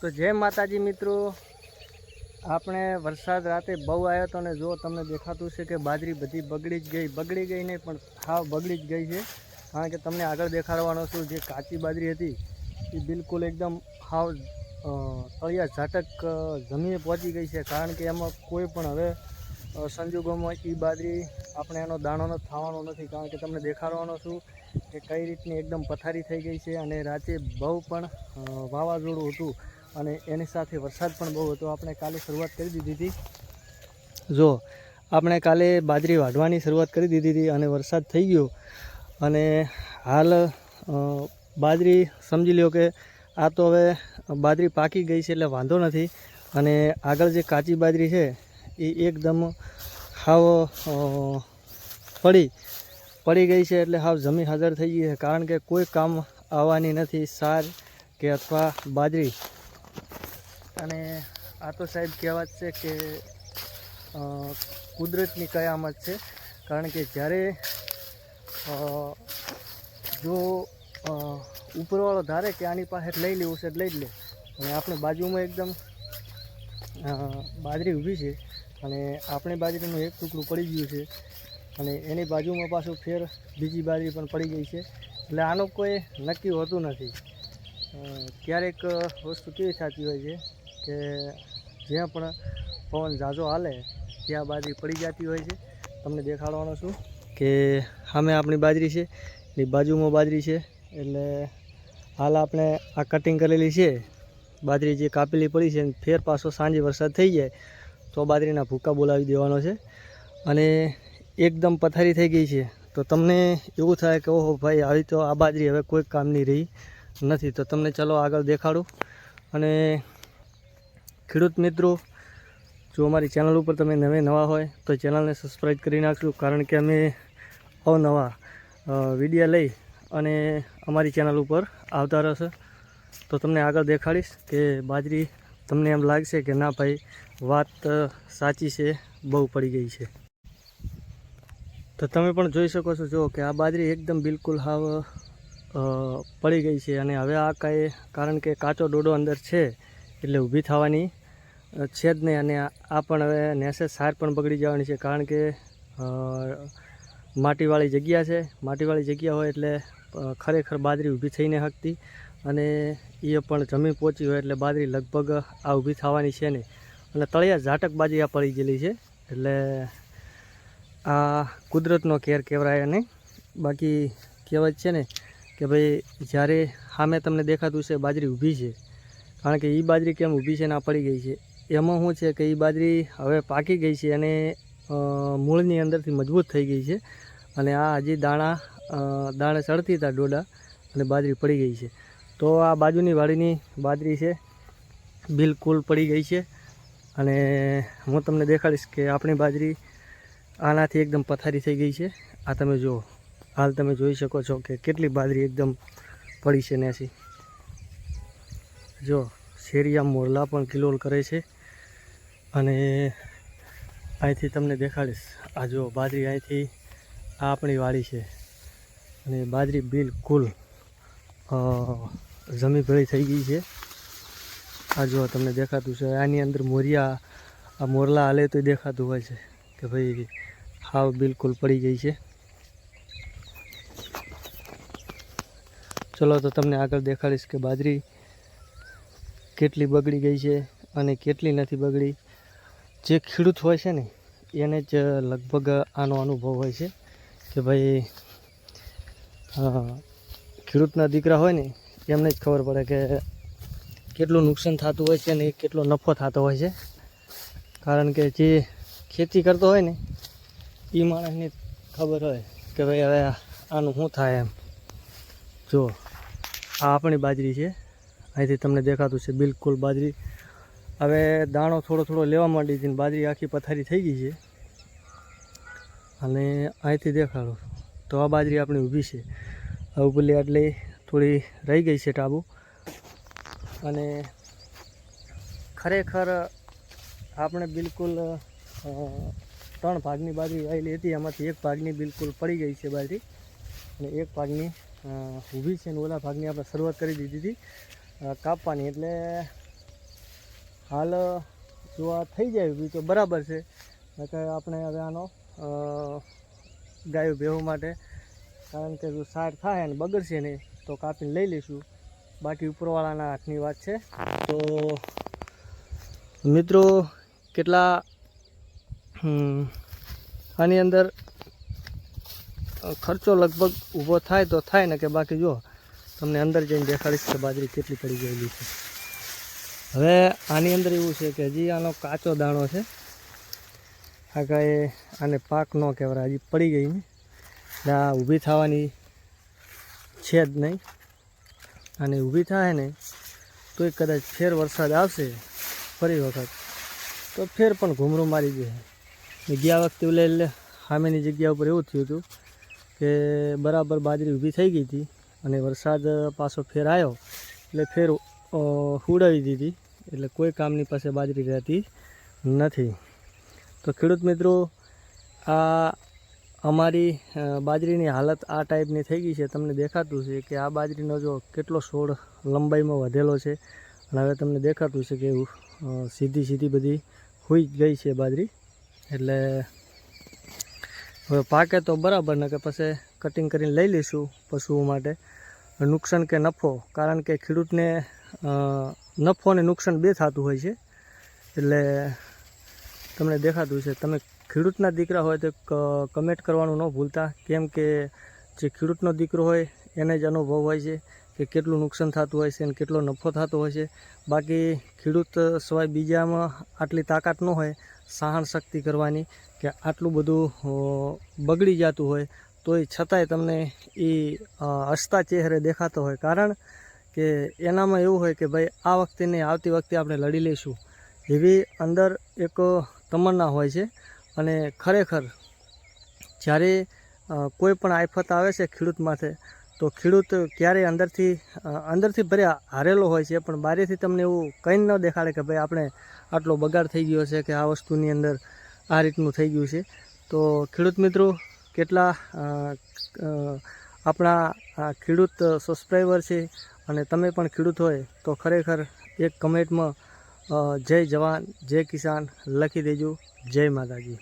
તો જય માતાજી મિત્રો. આપણે વરસાદ રાતે બહુ આવ્યો હતો અને જો તમને દેખાતું છે કે બાજરી બધી બગડી જ ગઈ, બગડી ગઈ નહીં, પણ હાવ બગડી જ ગઈ છે. કારણ કે તમને આગળ દેખાડવાનો છું, જે કાચી બાજરી હતી, એ બિલકુલ એકદમ હાવ તળિયા ઝાટક જમીને પહોંચી ગઈ છે. કારણ કે એમાં કોઈ પણ હવે સંજોગોમાં એ બાજરી આપણે એનો દાણો ન થવાનો નથી. કારણ કે તમને દેખાડવાનો છું કે કઈ રીતની એકદમ પથારી થઈ ગઈ છે અને રાતે બહુ પણ વાવાઝોડું હતું. અને એની સાથે વરસાદ પણ બહુ હતો. આપણે કાલે શરૂઆત કરી દીધી હતી. જો, આપણે કાલે બાજરી વાઢવાની શરૂઆત કરી દીધી હતી અને વરસાદ થઈ ગયો. અને હાલ બાજરી સમજી લ્યો કે આ તો હવે બાજરી પાકી ગઈ છે એટલે વાંધો નથી. અને આગળ જે કાચી બાજરી છે, એ એકદમ હાવ પડી પડી ગઈ છે એટલે હાવ જમી હાજર થઈ ગઈ છે. કારણ કે કોઈ કામ આવવાની નથી. સાર કે અથવા બાજરી. અને આ તો સાહેબ કહેવત છે કે કુદરતની કયામત છે. કારણ કે જ્યારે જો ઉપરવાળો ધારે કે આની પાસે લઈ લેવું છે લઈ જ લે. અને આપણે બાજુમાં એકદમ બાજરી ઊભી છે અને આપણી બાજરીનું એક ટુકડું પડી ગયું છે અને એની બાજુમાં પાછું ફેર બીજી બાજરી પણ પડી ગઈ છે. એટલે આનું કોઈ નક્કી હોતું નથી. ક્યારેક વસ્તુ કેવી થતી હોય છે? કે જ્યાં પણ પવન ઝાઝો હાલે, ત્યાં બાજરી પડી જતી હોય છે. તમને દેખાડવાનો છું કે સામે આપણી બાજરી છે એની બાજુમાં બાજરી છે. એટલે હાલ આપણે આ કટિંગ કરેલી છે. બાજરી જે કાપેલી પડી છે ફેર પાછો સાંજે વરસાદ થઈ જાય, તો બાજરીના ભૂકા બોલાવી દેવાનો છે. અને એકદમ પથારી થઈ ગઈ છે. તો તમને એવું થાય કે ઓહો ભાઈ, આવી તો આ બાજરી હવે કોઈ કામની રહી નથી. તો તમને ચલો આગળ દેખાડું. અને ખેડૂત મિત્રો, જો અમારી ચેનલ ઉપર તમે નવે, નવા હોય, તો ચેનલને સબસ્ક્રાઈબ કરી નાખશું કારણ કે અમે અવનવા વિડીયા લઈ અને અમારી ચેનલ ઉપર આવતા રહેશે. તો તમને આગળ દેખાડીશ કે બાજરી તમને એમ લાગશે કે ના ભાઈ, વાત સાચી છે, બહુ પડી ગઈ છે. તો તમે પણ જોઈ શકો છો, જો કે આ બાજરી એકદમ બિલકુલ હાવ પડી ગઈ છે. અને હવે આ કાંઈ, કારણ કે કાચો ડોડો અંદર છે, એટલે ઊભી થવાની છે જ નહીં અને આ પણ હવે નેસે સાર પણ બગડી જવાની છે કારણ કે માટીવાળી જગ્યા છે. માટીવાળી જગ્યા હોય એટલે ખરેખર બાજરી ઊભી થઈ નહીં શકતી અને એ પણ જમીન પહોંચી હોય એટલે બાજરી લગભગ આ ઊભી થવાની છે નહીં. અને તળિયા ઝાટક બાજરી આ પડી ગયેલી છે એટલે આ કુદરતનો કેર કહેવાય નહીં બાકી કહેવત છે ને કે ભાઈ જ્યારે સામે તમને દેખાતું છે બાજરી ઊભી છે. કારણ કે એ બાજરી કેમ ઊભી છે ને આ પડી ગઈ છે? એમાં શું છે કે એ બાજરી હવે પાકી ગઈ છે અને મૂળની અંદરથી મજબૂત થઈ ગઈ છે. અને આ હજી દાણા દાણે ચડતી હતા ડોડા અને બાજરી પડી ગઈ છે. તો આ બાજુની વાડીની બાજરી છે. બિલકુલ પડી ગઈ છે. અને હું તમને દેખાડીશ કે આપણી બાજરી આનાથી એકદમ પથારી થઈ ગઈ છે. આ તમે જુઓ. હાલ તમે જોઈ શકો છો કે કેટલી બાજરી એકદમ પડી છે નેસી જો, શેરિયા મોરલા પણ કિલોલ કરે છે. અને અહીંથી તમને દેખાડીશ. આ જો બાજરી અહીંથી આ આપણી વાડી છે. અને બાજરી બિલકુલ જમી ભેળી થઈ ગઈ છે. આ જો તમને દેખાતું છે. આની અંદર મોરિયા, આ મોરલા હાલે તો દેખાતું હોય છે કે ભાઈ હાવ બિલકુલ પડી ગઈ છે. ચલો, તો તમને આગળ દેખાડીશ કે બાજરી કેટલી બગડી ગઈ છે અને કેટલી નથી બગડી. જે ખેડૂત હોય છે ને, એને જ લગભગ આનો અનુભવ હોય છે કે ભાઈ ખેડૂતના દીકરા હોય ને, એમને જ ખબર પડે કે કેટલું નુકસાન થતું હોય છે અને કેટલો નફો થતો હોય છે. કારણ કે જે ખેતી કરતો હોય ને એ માણસને ખબર હોય કે ભાઈ, હવે આનું શું થાય એમ. જો, આ આપણી બાજરી છે. અહીંથી તમને દેખાતું છે બિલકુલ બાજરી. હવે દાણો થોડો થોડો લેવા માંડી છે બાજરી આખી પથારી થઈ ગઈ છે. અને અહીંથી દેખાડો. તો આ બાજરી આપણી ઊભી છે. હવે ઉપરલી આટલી થોડી રહી ગઈ છે ટાબુ. અને ખરેખર આપણે બિલકુલ ત્રણ ભાગની બાજરી વાયેલી હતી. એમાંથી એક ભાગની બિલકુલ પડી ગઈ છે બાજરી. અને એક ભાગની ઊભી છે ને ઓલા ભાગની આપણે શરૂઆત કરી દીધી હતી. કાપવાની. એટલે હાલ જો આ થઈ જાય ઊભી તો બરાબર છે. નકર આપણે હવે આનો ગાયો ભેહું માટે, કારણ કે જો સાર થાય અને બગડશે નહીં, તો કાપીને લઈ લઈશું. બાકી ઉપરવાળાના હાથની વાત છે. તો, મિત્રો, કેટલા આની અંદર ખર્ચો લગભગ ઊભો થાય તો થાય ને કે બાકી જો, તમને અંદર જઈને દેખાડીશ કે બાજરી કેટલી પડી ગયેલી છે. હવે આની અંદર એવું છે કે હજી આનો કાચો દાણો છે. આ કાંઈ આને પાક ન કહેવાય, હજી પડી ગઈ ને આ ઊભી થવાની છે જ નહીં. અને ઊભી થાય ને તોય કદાચ ફેર વરસાદ આવશે ફરી વખત, તો ફેર પણ ઘૂમરું મારી જશે ગયા વખતે ઓલે એટલે સામેની જગ્યા ઉપર એવું થયું હતું કે બરાબર બાજરી ઊભી થઈ ગઈ હતી અને વરસાદ પાછો ફેર આવ્યો, એટલે ફેર ઉડાવી દીધી. એટલે કોઈ કામની પાસે બાજરી રહેતી નથી. તો ખેડૂત મિત્રો, આ અમારી બાજરીની હાલત આ ટાઈપની થઈ ગઈ છે. તમને દેખાતું છે કે આ બાજરીનો જો કેટલો છોડ લંબાઈમાં વધેલો છે. અને હવે તમને દેખાતું છે કે સીધી સીધી બધી હોઈ ગઈ છે બાજરી. એટલે હવે પાકે તો બરાબર, ને કે પછી કટિંગ કરીને લઈ લઈશું પશુઓ માટે. નુકસાન કે નફો, કારણ કે ખેડૂતને નફો અને નુકસાન બે થતું હોય છે. એટલે તમને દેખાતું છે તમે ખેડૂતના દીકરા હોય તો કમેન્ટ કરવાનું ન ભૂલતા. કેમ કે જે ખેડૂતનો દીકરો હોય, એને જ અનુભવ હોય છે કે કેટલું નુકસાન થતું હોય છે અને કેટલો નફો થતો હોય છે. બાકી ખેડૂત સિવાય બીજામાં આટલી તાકાત ન હોય, સહન શક્તિ કરવાની કે આટલું બધું બગડી જતું હોય, તોય છતાંય તમને એ હસતા ચહેરે દેખાતો હોય. કારણ કે એનામાં એવું હોય કે ભાઈ, આ વખતે નહીં, આવતી વખતે આપણે લડી લઈશું. એવી અંદર એક તમન્ના હોય છે. અને ખરેખર જ્યારે કોઈ પણ આફત આવે છે ખેડૂત માથે, તો ખેડૂત ક્યારેય અંદરથી અંદરથી ભર્યા હારેલો હોય છે, પણ બારેથી તમને એવું કંઈ ન દેખાડે કે ભાઈ, આપણે આટલો બગાડ થઈ ગયો છે કે આ વસ્તુની અંદર આ રીતનું થઈ ગયું છે. તો ખેડૂત મિત્રો, કેટલા આપણા ખેડૂત સબસ્ક્રાઈબર છે અને તમે પણ ખેડૂત હોય તો ખરેખર એક કમેન્ટમાં જય જવાન, જય કિસાન લખી દેજો. જય માતાજી.